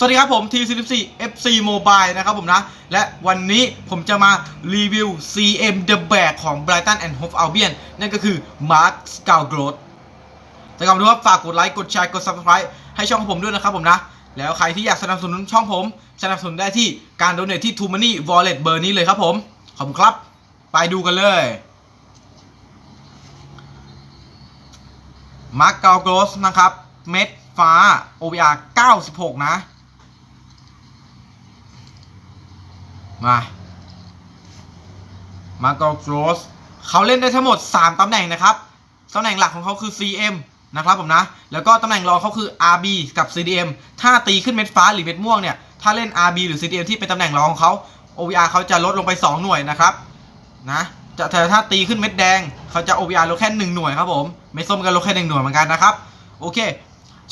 สวัสดีครับผม T44 FC Mobile นะครับผมนะ และวันนี้ผมจะมารีวิว CM The Bag ของ Brighton and Hove Albion นั่นก็คือ Mark s c o u g r o w t แต่ก่อนดูว่าฝากกดไลค์ กดแชร์ กด Subscribe ให้ช่องของผมด้วยนะครับผมนะ แล้วใครที่อยากสนับสนุนช่องผม สนับสนุนได้ที่การโดเนทที่ t o Money Wallet เบอร์นี้เลยครับผม ขอบคุณครับ ไปดูกันเลยมาร์กเกาโกสนะครับ เม็ดฟ้า OVR 96 นะ มามาเกาโกสเขาเล่นได้ทั้งหมด 3ตำแหน่งนะครับตำแหน่งหลักของเขาคือ CM นะครับผมนะ แล้วก็ตำแหน่งรองเขาคือ RB กับ CDM ถ้าตีขึ้นเม็ดฟ้าหรือเม็ดม่วงเนี่ย ถ้าเล่น RB หรือ CDM ที่เป็นตำแหน่งรองของเขา OVR เขาจะลดลงไป 2 หน่วยนะครับ นะจะแต่ถ้าตีขึ้นเม็ดแดงเขาจะ OVR ลดแค่1หน่วยครับผม เม็ดส้มก็ลดแค่1หน่วยเหมือนกันนะครับ โอเค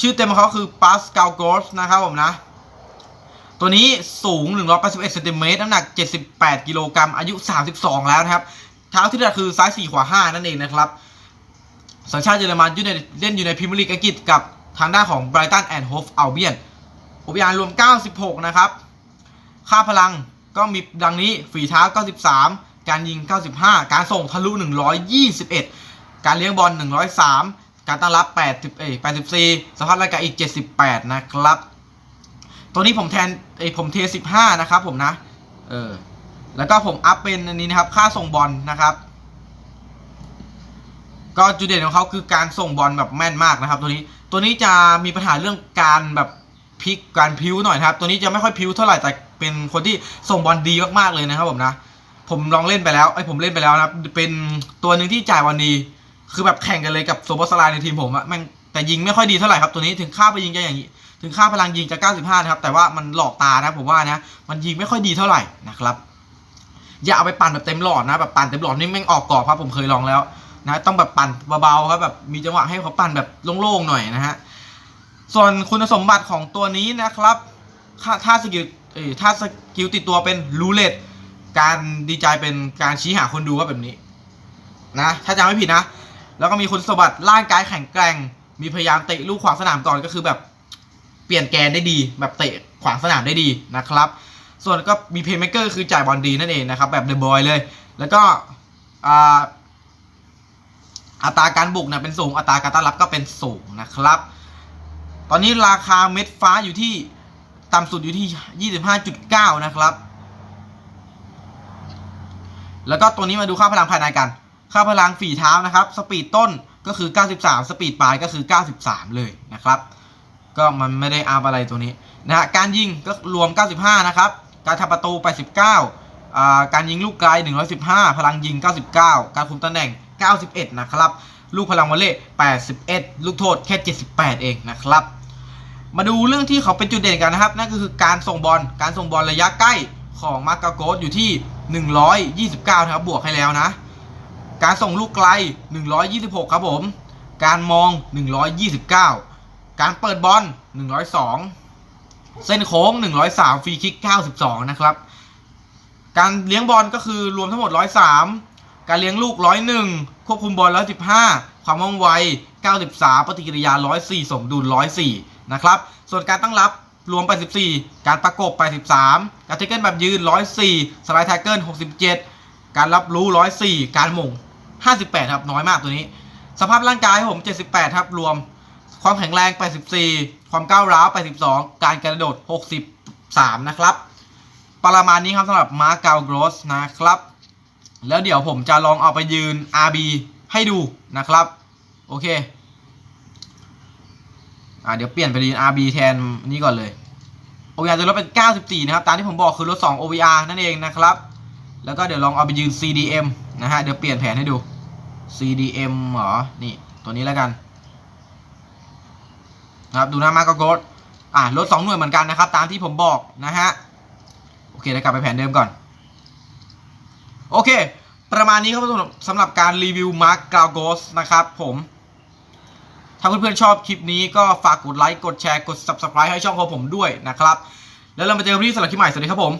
ชื่อเต็มของเขาคือ Pascal g o s นะครับผมนะ ตัวนี้สูง 181เซนติเมตรน้ำหนัก 78 กิโลกรัมอายุ 32 แล้วนะครับ เท้าที่ถนัดคือซ้าย 4 ขวา 5 นั่นเองนะครับ สัญชาติเยอรมันอยู่ในเล่นอยู่ในพรีเมียร์ลีกอังกฤษกับทางด้านของ Brighton and Hove Albion OVR รวม 96 นะครับ ค่าพลังก็มีดังนี้ฝีเท้า 93 การยิง 95 การส่งทะลุ 121 การเลี้ยงบอล 103 การตั้งรับ 80เอ้ย84 สภาพร่างกายอีก 78 นะครับ ตัวนี้ผมแทนเอ้ยผมเท15นะครับผมนะ เออ แล้วก็ผมอัพเป็นอันนี้นะครับ ค่าส่งบอลนะครับ ก็จุดเด่นของเขาคือการส่งบอลแบบแม่นมากนะครับ ตัวนี้ ตัวนี้จะมีปัญหาเรื่องการแบบพลิกการพิ้วหน่อยนะครับ ตัวนี้จะไม่ค่อยพิ้วเท่าไหร่แต่เป็นคนที่ส่งบอลดีมากๆเลยนะครับผมนะ ผมลองเล่นไปแล้วไอ้ยผมเล่นไปแล้วนะครับ เป็นตัวหนึ่งที่จ่ายบอลดี คือแบบแข่งกันเลยกับโซบอสลายในทีมผมอะแม่งแต่ยิงไม่ค่อยดีเท่าไหร่ครับตัวนี้ถึงค่าไปยิงจะอย่างนี้ ถึงค่าพลังยิงจะ 95 นะครับ แต่ว่ามันหลอกตานะผมว่านะ มันยิงไม่ค่อยดีเท่าไหร่นะครับ อย่าเอาไปปั่นแบบเต็มหลอดนะ แบบปั่นเต็มหลอดนี่แม่งออกกรอบครับผมเคยลองแล้วนะ ต้องแบบปั่นเบาๆครับแบบมีจังหวะให้เขาปั่นแบบโล่งๆหน่อยนะฮะ ส่วนคุณสมบัติของตัวนี้นะครับถ้าสกิลถ้าสกิลติดตัวเป็นรูเลตการดีใจเป็นการชี้หาคนดูว่าแบบนี้นะถ้าจำไม่ผิดนะ แล้วก็มีคุณสมบัติร่างกายแข็งแกร่ง มีพยายามเตะลูกขวางสนามก่อนก็คือแบบ เปลี่ยนแกนได้ดีแบบเตะขวางสนามได้ดีนะครับ ส่วนก็มีเพย์เมเกอร์คือจ่ายบอลดีนั่นเองนะครับ แบบเดอะบอยเลย แล้วก็อัตราการบุกนะเป็นสูงอัตราการต้อนรับก็เป็นสูงนะครับ ตอนนี้ราคาเม็ดฟ้าอยู่ที่ต่ำสุดอยู่ที่ 25.9 นะครับ แล้วก็ตัวนี้มาดูค่าพลังภายในกัน ค่าพลังฝีเท้านะครับ สปีดต้นก็คือ 93 สปีดปลายก็คือ 93 เลยนะครับ ก็มันไม่ได้อัพอะไรตัวนี้นะฮะการยิงก็รวม 95 นะครับ การทำประตู 89อ่าการยิงลูกไกล 115 พลังยิง 99 การคุมตำแหน่ง 91 นะครับ ลูกพลังวอลเล่81 ลูกโทษแค่ 78 เองนะครับ มาดูเรื่องที่เขาเป็นจุดเด่นกันนะครับ นั่นก็คือการส่งบอล การส่งบอลระยะใกล้ของมาร์กาโกสอยู่ที่ 129 นะครับ บวกให้แล้วนะ การส่งลูกไกล 126 ครับผม การมอง 129 การเปิดบอล102 เส้นโค้ง 103 ฟรีคิก 92 นะครับ การเลี้ยงบอลก็คือรวมทั้งหมด 103 การเลี้ยงลูก 101 ควบคุมบอล 115 ความว่องไว 93 ปฏิกิริยา 104 สมดุล 104 นะครับ ส่วนการตั้งรับรวม84การประกบ83การเทคเกิลแบบยืน 104 สไลด์แท็กเกิล 67 การรับรู้ 104 การหม่ง 58 ครับ น้อยมากตัวนี้ สภาพร่างกายครับผม 78 ครับ รวม ความแข็งแรง 84 ความก้าวร้าว 82 การกระโดด 63 นะครับ ประมาณนี้ครับสำหรับมาร์กาวโกรสนะครับ แล้วเดี๋ยวผมจะลองเอาไปยืน RB ให้ดูนะครับ โอเคอ่าเดี๋ยวเปลี่ยนไปยืน RB แทนนี่ก่อนเลย OVR จะลดเป็น 94 นะครับ ตามที่ผมบอกคือลด 2 OVR นั่นเองนะครับ แล้วก็เดี๋ยวลองเอาไปยืน CDM นะฮะ เดี๋ยวเปลี่ยนแผนให้ดู CDM เหรอ นี่ ตัวนี้แล้วกัน นะครับดูหน้ามากโกดอ่าลด2หน่วยเหมือนกันนะครับ ตามที่ผมบอกนะฮะโอเคเดี๋ยวกลับไปแผนเดิมก่อน โอเค ประมาณนี้ครับสำหรับสำหรับการรีวิวมาร์กกาวโกสนะครับผมถ้าเพื่อนๆชอบคลิปนี้ก็ฝากกดไลค์ กดแชร์ กด subscribe ให้ช่องของผมด้วยนะครับ แล้วเรามาเจอกันที่สำหรับคลิปใหม่ สวัสดีครับผม